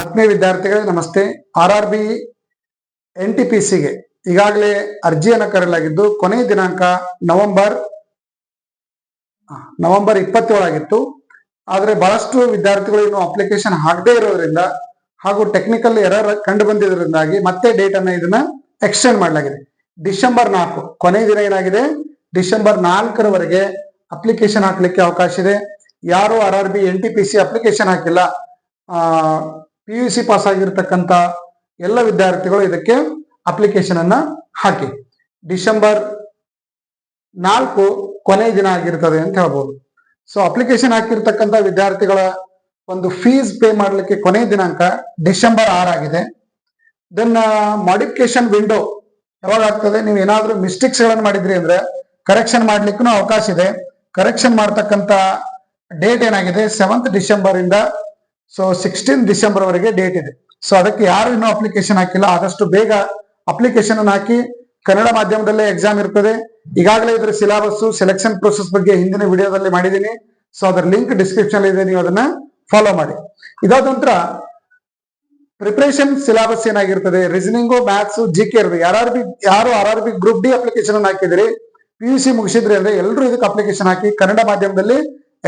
ಆತ್ಮೀಯ ವಿದ್ಯಾರ್ಥಿಗಳೇ, ನಮಸ್ತೆ. R R B N T P ಸಿಗೆ ಈಗಾಗಲೇ ಅರ್ಜಿಯನ್ನು ಕರೆಯಲಾಗಿದ್ದು, ಕೊನೆಯ ದಿನಾಂಕ ನವೆಂಬರ್ ನವೆಂಬರ್ ಇಪ್ಪತ್ತೇಳಾಗಿತ್ತು. ಆದರೆ ಬಹಳಷ್ಟು ವಿದ್ಯಾರ್ಥಿಗಳು ಇನ್ನು ಅಪ್ಲಿಕೇಶನ್ ಹಾಕದೇ ಇರೋದ್ರಿಂದ ಹಾಗೂ ಟೆಕ್ನಿಕಲ್ ಎರರ್ ಕಂಡು ಬಂದಿರೋದ್ರಿಂದಾಗಿ ಮತ್ತೆ ಡೇಟ್ ಅನ್ನ ಇದನ್ನ ಎಕ್ಸ್ಟೆಂಡ್ ಮಾಡಲಾಗಿದೆ. ಡಿಸೆಂಬರ್ ನಾಲ್ಕು, ಕೊನೆಯ ದಿನ ಏನಾಗಿದೆ? ಡಿಸೆಂಬರ್ ನಾಲ್ಕರವರೆಗೆ ಅಪ್ಲಿಕೇಶನ್ ಹಾಕಲಿಕ್ಕೆ ಅವಕಾಶ ಇದೆ. ಯಾರು R R B N T P C application ಹಾಕಿಲ್ಲ. ಪಿ ಯು ಸಿ ಪಾಸ್ ಆಗಿರ್ತಕ್ಕಂಥ ಎಲ್ಲ ವಿದ್ಯಾರ್ಥಿಗಳು ಇದಕ್ಕೆ ಅಪ್ಲಿಕೇಶನ್ ಅನ್ನ ಹಾಕಿ. ಡಿಸೆಂಬರ್ ನಾಲ್ಕು ಕೊನೆಯ ದಿನ ಆಗಿರ್ತದೆ ಅಂತ ಹೇಳ್ಬೋದು. ಸೊ ಅಪ್ಲಿಕೇಶನ್ ಹಾಕಿರ್ತಕ್ಕಂಥ ವಿದ್ಯಾರ್ಥಿಗಳ ಒಂದು ಫೀಸ್ ಪೇ ಮಾಡಲಿಕ್ಕೆ ಕೊನೆಯ ದಿನಾಂಕ ಡಿಸೆಂಬರ್ ಆರಾಗಿದೆ ದೆನ್ ಮಾಡಿಫಿಕೇಶನ್ ವಿಂಡೋ ಯಾವಾಗ ಆಗ್ತದೆ? ನೀವು ಏನಾದ್ರೂ ಮಿಸ್ಟೇಕ್ಸ್ ಗಳನ್ನ ಮಾಡಿದ್ರಿ ಅಂದ್ರೆ ಕರೆಕ್ಷನ್ ಮಾಡ್ಲಿಕ್ಕೂ ಅವಕಾಶ ಇದೆ. ಕರೆಕ್ಷನ್ ಮಾಡ್ತಕ್ಕಂಥ ಡೇಟ್ ಏನಾಗಿದೆ? ಸೆವೆಂತ್ ಡಿಸೆಂಬರ್ ಇಂದ ಸೊ ಸಿಕ್ಸ್ಟೀನ್ ಡಿಸೆಂಬರ್ ವರೆಗೆ ಡೇಟ್ ಇದೆ. ಸೊ ಅದಕ್ಕೆ ಯಾರು ಇನ್ನೂ ಅಪ್ಲಿಕೇಶನ್ ಹಾಕಿಲ್ಲ, ಆದಷ್ಟು ಬೇಗ ಅಪ್ಲಿಕೇಶನ್ ಅನ್ನು ಹಾಕಿ ಕನ್ನಡ ಮಾಧ್ಯಮದಲ್ಲೇ ಎಕ್ಸಾಮ್ ಇರ್ತದೆ. ಈಗಾಗಲೇ ಇದ್ರ ಸಿಲೆಬಸ್ ಸೆಲೆಕ್ಷನ್ ಪ್ರೊಸೆಸ್ ಬಗ್ಗೆ ಹಿಂದಿನ ವಿಡಿಯೋದಲ್ಲಿ ಮಾಡಿದ್ದೀನಿ. ಸೊ ಅದರ ಲಿಂಕ್ ಡಿಸ್ಕ್ರಿಪ್ಷನ್ ಇದೆ, ನೀವು ಅದನ್ನ ಫಾಲೋ ಮಾಡಿ. ಇದಾದ ನಂತರ ಪ್ರಿಪರೇಷನ್ ಸಿಲೆಬಸ್ ಏನಾಗಿರ್ತದೆ? ರೀಸನಿಂಗು ಮ್ಯಾಥ್ಸ್ ಜಿ ಕೆ ಇರ್ತದೆ. ಯಾರು ಬಿ ಯಾರು R R B group D application ಅನ್ನು ಹಾಕಿದ್ರಿ ಪಿ ಯು ಸಿ ಮುಗಿಸಿದ್ರಿ ಅಂದ್ರೆ ಎಲ್ಲರೂ ಇದಕ್ಕೆ ಅಪ್ಲಿಕೇಶನ್ ಹಾಕಿ ಕನ್ನಡ ಮಾಧ್ಯಮದಲ್ಲಿ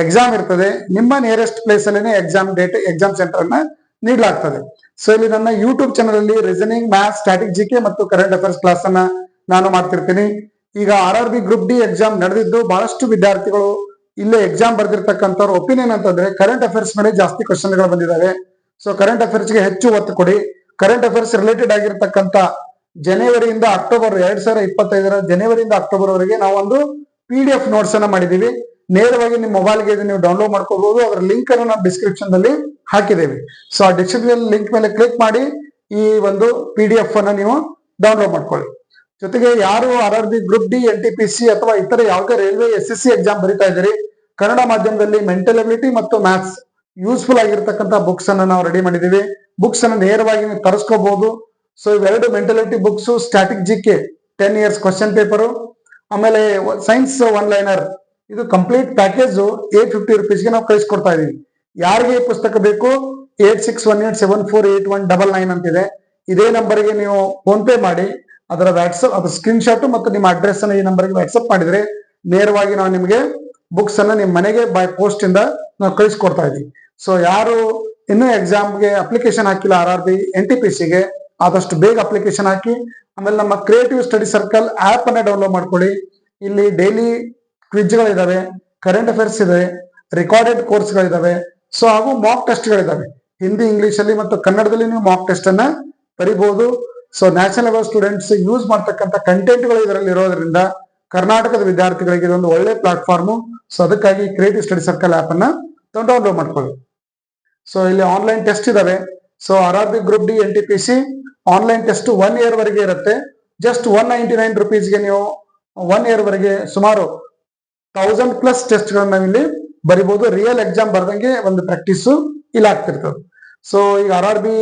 ಎಕ್ಸಾಮ್ ಇರ್ತದೆ. ನಿಮ್ಮ ನಿಯರೆಸ್ಟ್ ಪ್ಲೇಸ್ ಅಲ್ಲೇನೆ ಎಕ್ಸಾಮ್ ಡೇಟ್ ಎಕ್ಸಾಮ್ ಸೆಂಟರ್ನ ನೀಡಲಾಗ್ತದೆ. ಸೊ ಇಲ್ಲಿ ನನ್ನ ಯೂಟ್ಯೂಬ್ ಚಾನಲ್ ಅಲ್ಲಿ reasoning math static G K ಮತ್ತು ಕರೆಂಟ್ ಅಫೇರ್ಸ್ ಕ್ಲಾಸ್ ಅನ್ನ ನಾನು ಮಾಡ್ತಿರ್ತೀನಿ. ಈಗ R R B group D exam ನಡೆದಿದ್ದು ಬಹಳಷ್ಟು ವಿದ್ಯಾರ್ಥಿಗಳು ಇಲ್ಲೇ ಎಕ್ಸಾಮ್ ಬರೆದಿರ್ತಕ್ಕಂಥವ್ರ ಒಪಿನಿಯನ್ ಅಂತಂದ್ರೆ ಕರೆಂಟ್ ಅಫೇರ್ಸ್ ಮೇಲೆ ಜಾಸ್ತಿ ಕ್ವಶನ್ಗಳು ಬಂದಿದ್ದಾವೆ ಸೊ ಕರೆಂಟ್ ಅಫೇರ್ಸ್ಗೆ ಹೆಚ್ಚು ಒತ್ತು ಕೊಡಿ. ಕರೆಂಟ್ ಅಫೇರ್ಸ್ ರಿಲೇಟೆಡ್ ಆಗಿರ್ತಕ್ಕಂಥ ಜನವರಿಯಿಂದ ಅಕ್ಟೋಬರ್ ಎರಡ್ ಸಾವಿರದ ಇಪ್ಪತ್ತೈದರ, ಜನವರಿಯಿಂದ ಅಕ್ಟೋಬರ್ ವರೆಗೆ ನಾವು ಒಂದು ಪಿ ಡಿ ಎಫ್ ನೋಟ್ಸ್ ಅನ್ನ ಮಾಡಿದೀವಿ. ನೇರವಾಗಿ ನಿಮ್ಮ ಮೊಬೈಲ್ಗೆ ನೀವು ಡೌನ್ಲೋಡ್ ಮಾಡ್ಕೋಬಹುದು. ಅದರ ಲಿಂಕ್ ಅನ್ನು ನಾವು ಡಿಸ್ಕ್ರಿಪ್ಷನ್ನಲ್ಲಿ ಹಾಕಿದ್ದೇವೆ. ಸೊ ಆ ಡಿಸ್ಕ್ರಿಪ್ಷನ್ ಲಿಂಕ್ ಮೇಲೆ ಕ್ಲಿಕ್ ಮಾಡಿ ಈ ಒಂದು ಪಿ ಡಿ ಎಫ್ ಅನ್ನ ನೀವು ಡೌನ್ಲೋಡ್ ಮಾಡ್ಕೊಳ್ಳಿ. ಜೊತೆಗೆ ಯಾರು R R B group D N T P C ಅಥವಾ ಇತರ ಯಾವುದೇ railway S S C exam ಬರಿತಾ ಇದ್ದೀರಿ, ಕನ್ನಡ ಮಾಧ್ಯಮದಲ್ಲಿ ಮೆಂಟಲ್ ಎಬಿಲಿಟಿ ಮತ್ತು ಮ್ಯಾಥ್ಸ್ ಯೂಸ್ಫುಲ್ ಆಗಿರ್ತಕ್ಕಂಥ ಬುಕ್ಸ್ ಅನ್ನು ನಾವು ರೆಡಿ ಮಾಡಿದ್ದೀವಿ. ಬುಕ್ಸ್ ಅನ್ನು ನೇರವಾಗಿ ನೀವು ತರಿಸ್ಕೋಬಹುದು. ಸೊ ಇವೆರಡು mentality books static G K ten years question paper ಆಮೇಲೆ ಸೈನ್ಸ್ ಒನ್ ಲೈನರ್ ಇದು ಕಂಪ್ಲೀಟ್ ಪ್ಯಾಕೇಜ್ ಏಟ್ ಫಿಫ್ಟಿ ರುಪೀಸ್ಗೆ ನಾವು ಕಳಿಸ್ಕೊಡ್ತಾ ಇದೀವಿ. ಯಾರಿಗೆ ಈ ಪುಸ್ತಕ ಬೇಕು? Eight six one eight seven four eight one double nine ಅಂತಿದೆ. ಇದೇ ನಂಬರ್ಗೆ ನೀವು ಫೋನ್ ಪೇ ಮಾಡಿ, ಅದರ ವ್ಯಾಟ್ಸಪ್ ಅದರ ಸ್ಕ್ರೀನ್ ಶಾಟ್ ಮತ್ತು ನಿಮ್ಮ ಅಡ್ರೆಸ್ ಅನ್ನ ಈ ನಂಬರ್ಗೆ ವಾಟ್ಸಪ್ ಮಾಡಿದ್ರೆ ನೇರವಾಗಿ ನಾವು ನಿಮಗೆ ಬುಕ್ಸ್ ಅನ್ನ ನಿಮ್ಮ ಮನೆಗೆ ಬೈ ಪೋಸ್ಟ್ ಇಂದ ನಾವು ಕಳಿಸ್ಕೊಡ್ತಾ ಇದೀವಿ. ಸೊ ಯಾರು ಇನ್ನೂ ಎಕ್ಸಾಮ್ಗೆ ಅಪ್ಲಿಕೇಶನ್ ಹಾಕಿಲ್ಲ R R B N T P ಸಿಗೆ ಆದಷ್ಟು ಬೇಗ ಅಪ್ಲಿಕೇಶನ್ ಹಾಕಿ, ಆಮೇಲೆ ನಮ್ಮ ಕ್ರಿಯೇಟಿವ್ ಸ್ಟಡಿ ಸರ್ಕಲ್ ಆಪ್ ಅನ್ನ ಡೌನ್ಲೋಡ್ ಮಾಡ್ಕೊಳ್ಳಿ. ಇಲ್ಲಿ ಡೈಲಿ ಕ್ವಿಜ್ಗಳಿದಾವೆ ಕರೆಂಟ್ ಅಫೇರ್ಸ್ ಇದೆ ರೆಕಾರ್ಡೆಡ್ ಕೋರ್ಸ್ಗಳಿದಾವೆ ಸೊ ಹಾಗೂ ಮಾಕ್ ಟೆಸ್ಟ್ಗಳಿದ್ದಾವೆ ಹಿಂದಿ ಇಂಗ್ಲಿಷ್ ಅಲ್ಲಿ ಮತ್ತು ಕನ್ನಡದಲ್ಲಿ ನೀವು ಮಾಕ್ ಟೆಸ್ಟ್ ಅನ್ನ ಬರಿಬಹುದು. So national level students use ಮಾಡ್ತಕ್ಕಂಥ ಕಂಟೆಂಟ್ಗಳು ಇದರಲ್ಲಿ ಇರೋದ್ರಿಂದ ಕರ್ನಾಟಕದ ವಿದ್ಯಾರ್ಥಿಗಳಿಗೆ ಇದೊಂದು ಒಳ್ಳೆ ಪ್ಲಾಟ್ಫಾರ್ಮ್ ಸೊ ಅದಕ್ಕಾಗಿ ಕ್ರಿಯೇಟಿವ್ ಸ್ಟಡಿ ಸರ್ಕಲ್ ಆಪ್ ಅನ್ನ ಡೌನ್ಲೋಡ್ ಮಾಡ್ಕೊಳ್ಳಿ. ಸೊ ಇಲ್ಲಿ ಆನ್ಲೈನ್ ಟೆಸ್ಟ್ ಇದಾವೆ. So R R B group D N T P C online test one year ವರೆಗೆ ಇರುತ್ತೆ. ಜಸ್ಟ್ ಒನ್ ನೈಂಟಿ ನೈನ್ ರುಪೀಸ್ಗೆ ನೀವು ಒನ್ ಇಯರ್ ವರೆಗೆ ಸುಮಾರು ತೌಸಂಡ್ ಪ್ಲಸ್ ಟೆಸ್ಟ್ ಗಳನ್ನ ಇಲ್ಲಿ ಬರಿಬಹುದು ರಿಯಲ್ ಎಕ್ಸಾಮ್ ಬರ್ದಂಗೆ ಒಂದು ಪ್ರಾಕ್ಟೀಸ್ ಇಲ್ಲಿ ಆಗ್ತಿರ್ತದೆ. ಸೊ ಈಗ R R B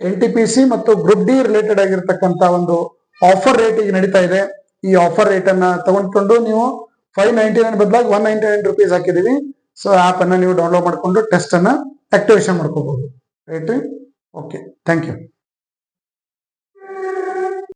N T P C ಮತ್ತು ಗ್ರೂಪ್ ಡಿ ರಿಲೇಟೆಡ್ ಆಗಿರ್ತಕ್ಕಂತ ಒಂದು ಆಫರ್ ರೇಟ್ ಈಗ ನಡೀತಾ ಇದೆ. ಈ ಆಫರ್ ರೇಟ್ ಅನ್ನ ತಗೊಂಡ್ಕೊಂಡು ನೀವು ಫೈವ್ ನೈಂಟಿ ನೈನ್ ಬದಲಾಗಿ ಒನ್ ನೈಂಟಿ ನೈನ್ ರುಪೀಸ್ ಹಾಕಿದೀವಿ ಸೊ ಆಪ್ ಅನ್ನ ನೀವು ಡೌನ್ಲೋಡ್ ಮಾಡಿಕೊಂಡು ಟೆಸ್ಟ್ ಅನ್ನ ಆಕ್ಟಿವೇಶನ್ ಮಾಡ್ಕೋಬಹುದು ರೈಟ್ ಓಕೆ ಥ್ಯಾಂಕ್ ಯು